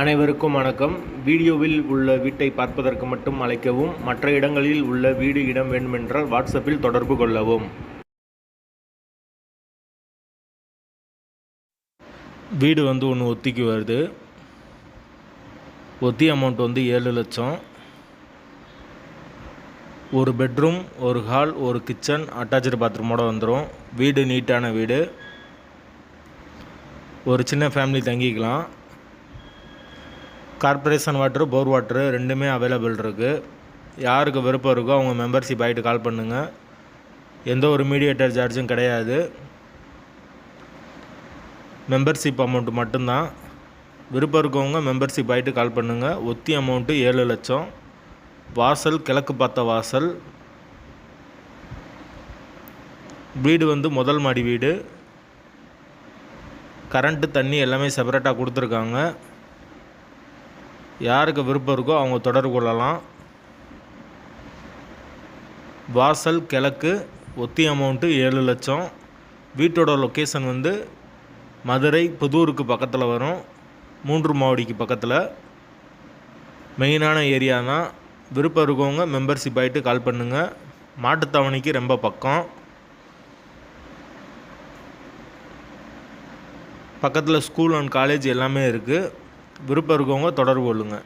அனைவருக்கும் வணக்கம். வீடியோவில் உள்ள வீட்டை பார்ப்பதற்கு மட்டும் அழைக்கவும் மற்ற இடங்களில் உள்ள வீடு இடம் வேண்டுமென்றால் வாட்ஸ்அப்பில் தொடர்பு கொள்ளவும். வீடு வந்து ஒன்று ஒத்திக்கு வருது. ஒத்தி அமௌண்ட் வந்து ஏழு லட்சம். ஒரு பெட்ரூம் ஒரு ஹால் ஒரு கிச்சன் அட்டாச்சு பாத்ரூமோடு வந்துடும் வீடு நீட்டான வீடு. ஒரு சின்ன ஃபேமிலி தங்கிக்கலாம். கார்ப்பரேஷன் வாட்ரு போர் வாட்ரு ரெண்டுமே அவைலபிள் இருக்குது யாருக்கு விருப்பம் இருக்கோ அவங்க மெம்பர்ஷிப் ஆகிட்டு கால் பண்ணுங்கள் எந்த ஒரு மீடியேட்டர் சார்ஜும் கிடையாது. மெம்பர்ஷிப் அமௌண்ட் மட்டும்தான். விருப்பம் இருக்கவங்க மெம்பர்ஷிப் ஆகிட்டு கால் பண்ணுங்கள் ஒத்தி அமௌண்ட்டு ஏழு லட்சம். வாசல் கிழக்கு பார்த்த வாசல். வீடு வந்து முதல் மாடி வீடு. கரண்ட்டு தண்ணி எல்லாமே செப்பரேட்டாக கொடுத்துருக்காங்க. யாருக்கு விருப்பம் இருக்கோ அவங்க தொடர்பு கொள்ளலாம். வாசல் கிழக்கு ஒத்தி அமௌண்ட்டு ஏழு லட்சம். வீட்டோட லொக்கேஷன் வந்து மதுரை புதூருக்கு பக்கத்தில் வரும். மூன்று மாவடிக்கு பக்கத்தில். மெயினான ஏரியா தான் விருப்பம் இருக்கவங்க மெம்பர்ஷிப் ஆகிட்டு கால் பண்ணுங்கள் மாட்டுத்தவணைக்கு ரொம்ப பக்கம். பக்கத்தில் ஸ்கூல் அண்ட் காலேஜ் எல்லாமே இருக்குது விருப்பம் இருக்கவங்க தொடர்பு கொள்ளுங்கள்